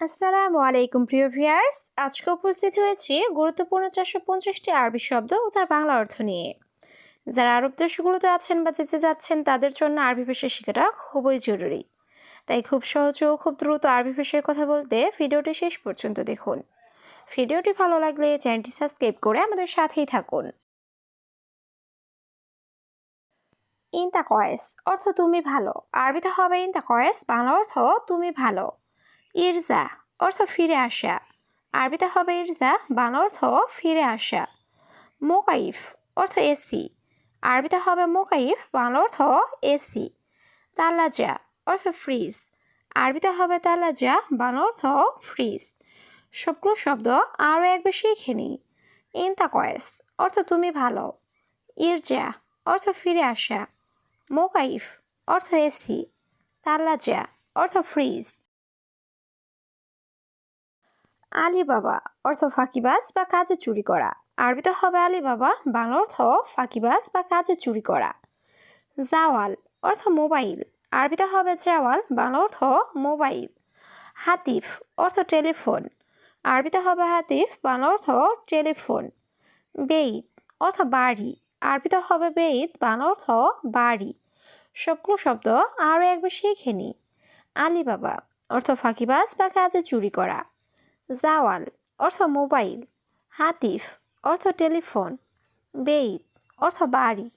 আসসালামু আলাইকুম, প্রিয় ভিউয়ার্স। আজকে উপস্থিত হয়েছি গুরুত্বপূর্ণ চারশো পঞ্চাশটি আরবি শব্দ ও তার বাংলা অর্থ নিয়ে। যারা আরব দেশগুলোতে আছেন বা যেতে যাচ্ছেন, তাদের জন্য আরবি ভাষা শেখাটা খুবই জরুরি। তাই খুব সহজ ও খুব দ্রুত আরবি ভাষায় কথা বলতে ভিডিওটি শেষ পর্যন্ত দেখুন। ভিডিওটি ভালো লাগলে চ্যানেলটি সাবস্ক্রাইব করে আমাদের সাথেই থাকুন। ইনতা কয়েস অর্থ তুমি ভালো। আরবিতে হবে ইনতা কয়েস বাংলা অর্থ তুমি ভালো। ইরজা অর্থ ফিরে আসা। আরবিতে হবে ইরজা, বাংলা অর্থ ফিরে আসা। মোকাইফ অর্থ এসি। আরবিতে হবে মোকাইফ, বাংলা অর্থ এসি। তালাজা অর্থ ফ্রিজ। আরবিতে হবে তালাজা, বাংলা অর্থ ফ্রিজ। সবগুলো শব্দ আরও একবার শিখে নিই। ইনতা কয়েস অর্থ তুমি ভালো। ইরজা অর্থ ফিরে আসা। মোকাইফ অর্থ এসি। তাল্লাজা অর্থ ফ্রিজ। আলী বাবা অর্থ ফাঁকিবাজ বা কাজে চুরি করা। আরবিতে হবে আলী বাবা বাংলা অর্থ ফাঁকিবাজ বা কাজে চুরি করা। জাওয়াল অর্থ মোবাইল আরবিতে হবে জাওয়াল, বাংলা অর্থ মোবাইল। হাতিফ অর্থ টেলিফোন আরবিতে হবে হাতিফ, বাংলা অর্থ টেলিফোন। বেইত অর্থ বাড়ি আরবিতে হবে বেইত বাংলা অর্থ বাড়ি। সবগুলো শব্দ আরও একবার শিখে নিই আলী বাবা অর্থ ফাঁকিবাজ বা কাজে চুরি করা। জাওয়াল অর্থ মোবাইল, হাতিফ, অর্থ টেলিফোন, বেইত, অর্থ বাড়ি।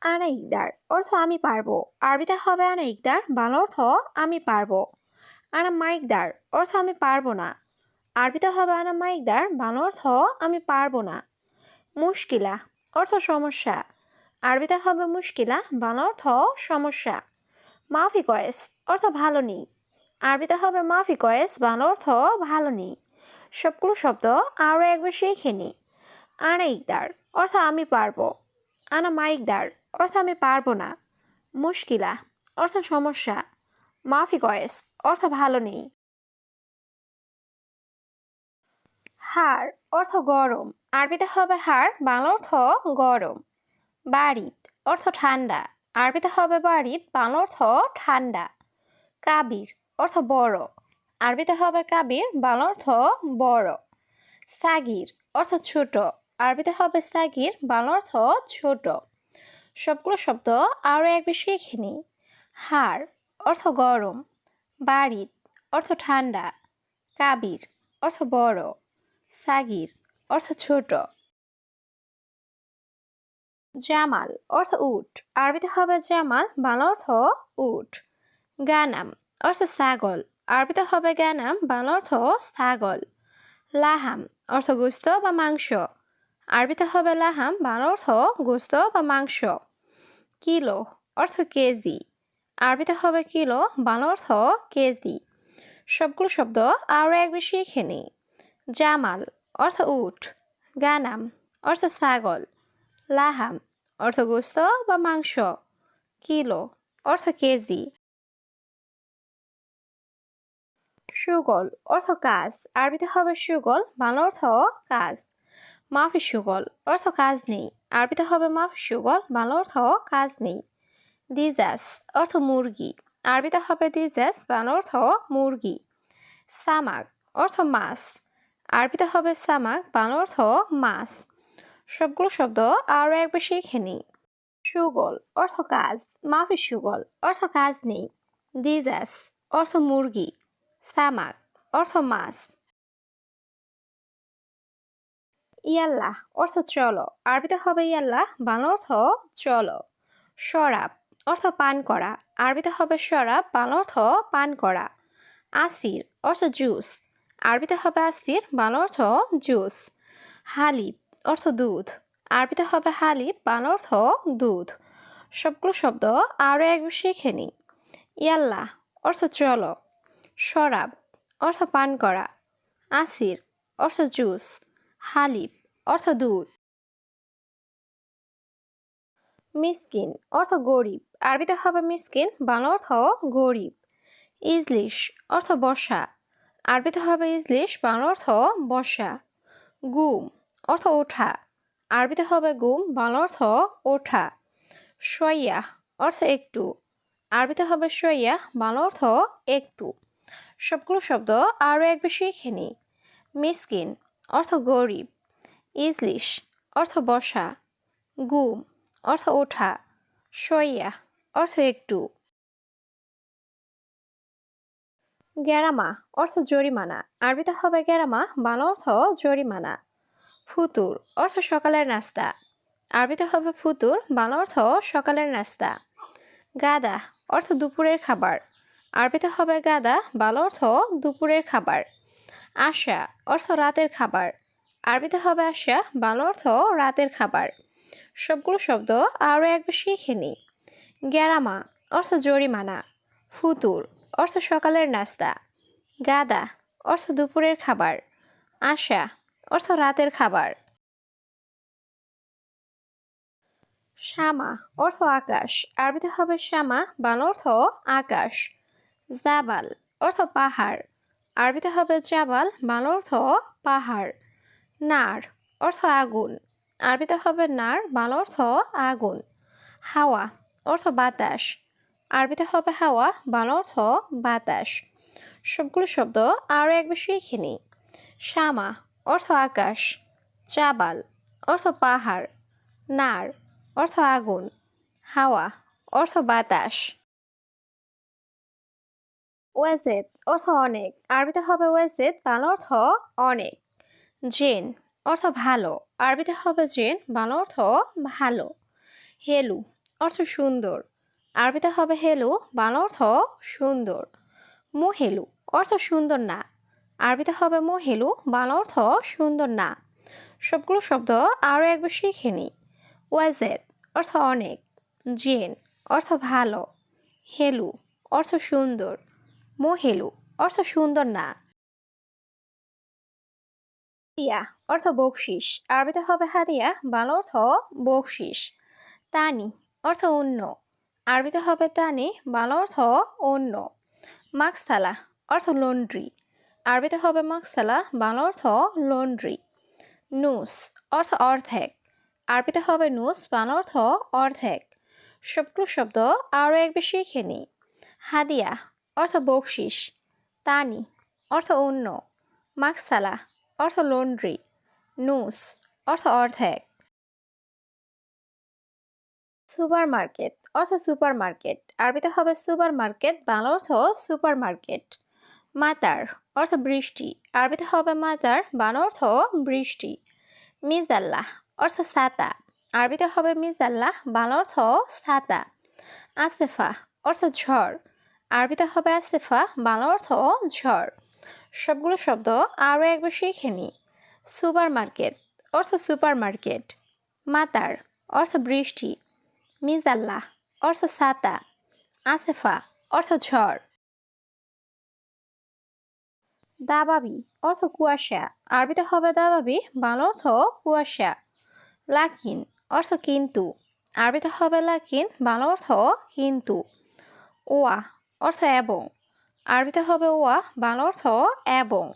আনা ইকদার, অর্থ আমি পারব। আরবিতে হবে আনা ইকদার, বাংলা অর্থ আমি পারব। আনা মাইকদার অর্থ আমি পারব না। আরবিতে হবে আনা মাইকদার বাংলা অর্থ আমি পারব না। মুশকিলা, অর্থ সমস্যা। আরবিতে হবে মুশকিলা, বাংলা অর্থ সমস্যা। মাফি কয়েস অর্থ ভালো নেই। আরবিতে হবে মাফি কয়েস, বাংলা অর্থ ভালো নেই। সবগুলো শব্দ আরও একবার শিখে নিই আনা ইকদার, অর্থ আমি পারব। আনা মাইকদার অর্থ আমি পারব না। মুশকিলা, অর্থ সমস্যা। মাফি কয়েস, অর্থ ভালো নেই। হাড় অর্থ গরম। আরবিতে হবে হাড় বাংলা অর্থ গরম। বাড়িত অর্থ ঠান্ডা। আরবিতে হবে বাড়িত বাংলা অর্থ ঠান্ডা। কাবির অর্থ বড়। আরবিতে হবে কাবির, বাংলা অর্থ বড়। সাগির, অর্থ ছোট। আরবিতে হবে সাগির, বাংলা অর্থ ছোট। সবগুলো শব্দ আরও একবার শিখে নিই হাড়, অর্থ গরম। বাড়িত, অর্থ ঠান্ডা। কাবির, অর্থ বড়। সাগির, অর্থ ছোট। জামাল, অর্থ উট। আরবিতে হবে জামাল, বাংলা অর্থ উট। গানাম অর্থ ছাগল। আরবিতে হবে গানাম বাংলা অর্থ ছাগল। লাহাম, অর্থ গোস্ত বা মাংস। আরবিতে হবে লাহাম, বাংলা অর্থ গোস্ত বা মাংস। কিলো, অর্থ কেজি। আরবিতে হবে কিলো, বাংলা অর্থ কেজি। সবগুলো শব্দ আরও এক বেশি শিখে জামাল, অর্থ উট। গানাম, অর্থ ছাগল। লাহাম, অর্থ গোস্ত বা মাংস। কিলো, অর্থ কেজি। সুগল অর্থ কাজ। আরবিতে হবে সুগল, বাংলা অর্থ কাজ। মাফি সুগল অর্থ কাজ নেই। আরবিতে হবে মাফি সুগল, বাংলা অর্থ কাজ নেই। দিজাস অর্থ মুরগি। আরবিতে হবে দিজাস, বাংলা অর্থ মুরগি। সামাক অর্থ মাছ। আরবিতে হবে সামাক বাংলা অর্থ মাছ। সবগুলো শব্দ আরও একবার শিখে নিই। সুগল অর্থ কাজ। মাফি সুগল অর্থ কাজ নেই। দিজাস অর্থ মুরগি। সামাক অর্থ মাছ। ইয়াল্লাহ, অর্থ চলো। আরবিতে হবে ইয়াল্লাহ, বাংলা অর্থ চলো। শরাব, অর্থ পান করা। আরবিতে হবে শরাব, বাংলা অর্থ পান করা। আসির, অর্থ জুস। আরবিতে হবে আসির, বাংলা অর্থ জুস। হালিব, অর্থ দুধ। আরবিতে হবে হালিব, বাংলা অর্থ দুধ। সবগুলো শব্দ আরও একবার শিখে নিই। ইয়াল্লাহ, অর্থ চলো। শরাব, অর্থ পান করা। আসির, অর্থ জুস। হালিব অর্থ দুধ। মিসকিন, অর্থ গরিব। আরবিতে হবে মিসকিন, বাংলা অর্থ গরিব। ইজলিশ, অর্থ বসা আরবিতে হবে ইজলিশ, বাংলা অর্থ বসা গুম, অর্থ ওঠা। আরবিতে হবে গুম, বাংলা অর্থ ওঠা। সইয়া অর্থ একটু। আরবিতে হবে সইয়া বাংলা অর্থ একটু। সবগুলো শব্দ আরও একবার শিখে নিই। মিসকিন, অর্থ গরিব। ইজলিশ, অর্থ বসা। গুম, অর্থ ওঠা। সইয়া অর্থ একটু। গেরামা অর্থ জরিমানা। আরবিতে হবে গেরামা বাংলা অর্থ জরিমানা। ফুতুর, অর্থ সকালের নাস্তা। আরবিতে হবে ফুতুর, বাংলা অর্থ সকালের নাস্তা। গাদা অর্থ দুপুরের খাবার। আরবিতে হবে গাদা, বাংলা অর্থ দুপুরের খাবার। আশা অর্থ রাতের খাবার। আরবিতে হবে আশা, বাংলা অর্থ রাতের খাবার। সবগুলো শব্দ আরও একবার শিখে নিই। গ্যারামা অর্থ জরিমানা। ফুতুর অর্থ সকালের নাস্তা। গাদা অর্থ দুপুরের খাবার। আশা অর্থ রাতের খাবার। শ্যামা অর্থ আকাশ। আরবিতে হবে শ্যামা, বাংলা অর্থ আকাশ। জাবাল অর্থ পাহাড়। আরবিতে হবে জাবাল, বাংলা অর্থ পাহাড়। নার অর্থ আগুন। আরবিতে হবে নার, বাংলা অর্থ আগুন। হাওয়া অর্থ বাতাস। আরবিতে হবে হাওয়া, বাংলা অর্থ বাতাস। সবগুলো শব্দ আরও একবার শিখে নিই। শ্যামা অর্থ আকাশ। চাবাল অর্থ পাহাড়। নার অর্থ আগুন। হাওয়া অর্থ বাতাস। ওয়াজেদ অর্থ অনেক। আরবিতে হবে ওয়াজেদ বাংলা অর্থ অনেক। জেন অর্থ ভালো। আরবিতে হবে জেন, বাংলা অর্থ ভালো। হেলু অর্থ সুন্দর। আরবিতে হবে হেলু, বাংলা অর্থ সুন্দর। মোহেলু অর্থ সুন্দর না। আরবিতে হবে মোহেলু, বাংলা অর্থ সুন্দর না। সবগুলো শব্দ আরও একবার শিখে নিই। ওয়াজেদ অর্থ অনেক। জেন অর্থ ভালো। হেলু অর্থ সুন্দর। মোহেলু অর্থ সুন্দর না। হাদিয়া, অর্থ বকশিস। আরবিতে হবে হাদিয়া, বাংলা অর্থ বকশিস। তানি, অর্থ অন্য। আরবিতে হবে তানি, বাংলা অর্থ অন্য। মাকসালা, অর্থ লন্ড্রি। আরবিতে হবে মাকসালা, বাংলা অর্থ লন্ড্রি। নুস, অর্থ অর্ধেক। আরবিতে হবে নুস, বাংলা অর্থ অর্ধেক। সবগুলো শব্দ আরও এক শিখে নিই হাদিয়া অর্থ বকশিস, তানি, অর্থ অন্য, মাকসালা, অর্থ লন্ড্রি, নুস, অর্থ অর্ধেক। সুপার মার্কেট অর্থ সুপার মার্কেট আরবিতে হবে সুপার মার্কেট বাংলা অর্থ সুপার মার্কেট মাতার, অর্থ বৃষ্টি, আরবিতে হবে মাতার, বাংলা অর্থ বৃষ্টি। মিজাল্লাহ, অর্থ সাতা, আরবিতে হবে মিজাল্লাহ, বাংলা অর্থ সাতা। আসেফা, অর্থ ঝড় আরবিতে হবে আসেফা, বাংলা অর্থ ঝড়। সবগুলো শব্দ আরও একবার শিখে নিই। সুপার মার্কেট অর্থ সুপার মার্কেট মাতার, অর্থ বৃষ্টি। মিজাল্লাহ অর্থ সাতা। আসেফা, অর্থ ঝড়। দাবাবি, অর্থ কুয়াশা। আরবিতে হবে দাবাবি, বাংলা অর্থ কুয়াশা। লাকিন, অর্থ কিন্তু। আরবিতে হবে লাকিন, বাংলা অর্থ কিন্তু। ওয়া অর্থ এবং। আরবিতে হবে ওয়া, বাংলা অর্থ এবং।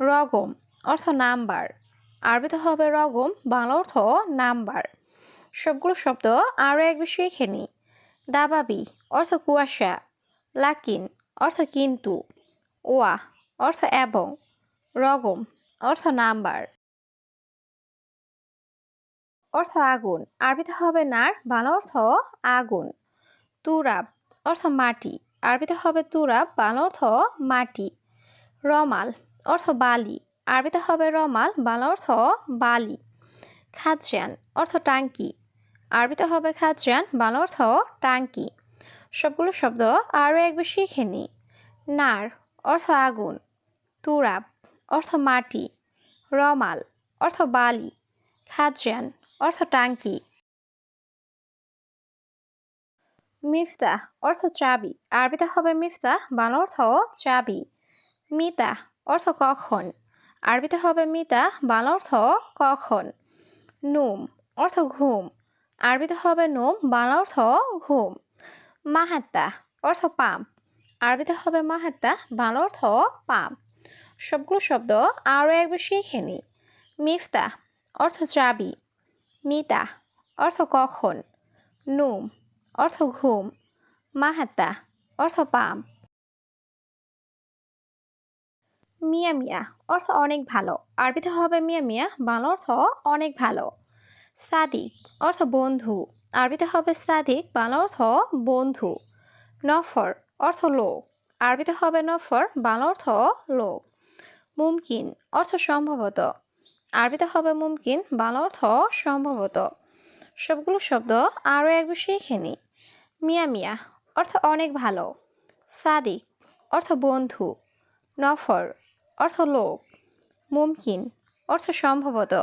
রগম, অর্থ নাম্বার। আরবিতে হবে রগম, বাংলা অর্থ নাম্বার। সবগুলো শব্দ আরও এক বিষয়ে শিখে নিই দাবাবি, অর্থ কুয়াশা। লাকিন, অর্থ কিন্তু। ওয়া, অর্থ এবং। রগম, অর্থ নাম্বার। অর্থ আগুন, আরবিতে হবে নার, বাংলা অর্থ আগুন। তুরাব, অর্থ মাটি। আরবিতে হবে তুরা, বাংলা অর্থ মাটি। রমাল অর্থ বালি। আরবিতে হবে রমাল, বাংলা অর্থ বালি। খাজান অর্থ টাঙ্কি। আরবিতে হবে খাজান বাংলা অর্থ টাঙ্কি। সবগুলো শব্দ আরও একবার শিখে নিই নার অর্থ আগুন। তুরাব অর্থ মাটি। রমাল অর্থ বালি। খাজান অর্থ টাঙ্কি। মিফতা অর্থ চাবি। আরবিতে হবে মিফতা বাংলা অর্থ চাবি। মিতা অর্থ কখন? আরবিতে হবে মিতা বাংলা অর্থ কখন? নুম অর্থ ঘুম। আরবিতে হবে নুম, বাংলা অর্থ ঘুম। মাহাত্তা অর্থ পাম্প আরবিতে হবে মাহাত্তা বাংলা অর্থ পাম্প সবগুলো শব্দ আরও একবার শিখে নিই। মিফতা অর্থ চাবি। মিতা অর্থ কখন? নুম অর্থ ঘুম, মাহাত্তা, অর্থ পাম্প মিয়া মিয়া, অর্থ অনেক ভালো। আরবিতে হবে মিয়া মিয়া, বাংলা অর্থ অনেক ভালো। সাদিক, অর্থ বন্ধু। আরবিতে হবে সাদিক, বাংলা অর্থ বন্ধু। নফর, অর্থ লোক। আরবিতে হবে নফর, বাংলা অর্থ লোক। মুমকিন, অর্থ সম্ভবত। আরবিতে হবে মুমকিন, বাংলা অর্থ সম্ভবত। সবগুলো শব্দ আরও এক শিখে নি। মিয়া মিয়া অর্থ অনেক ভালো। সাদিক অর্থ বন্ধু। নফর অর্থ লোক মুমকিন অর্থ সম্ভবত।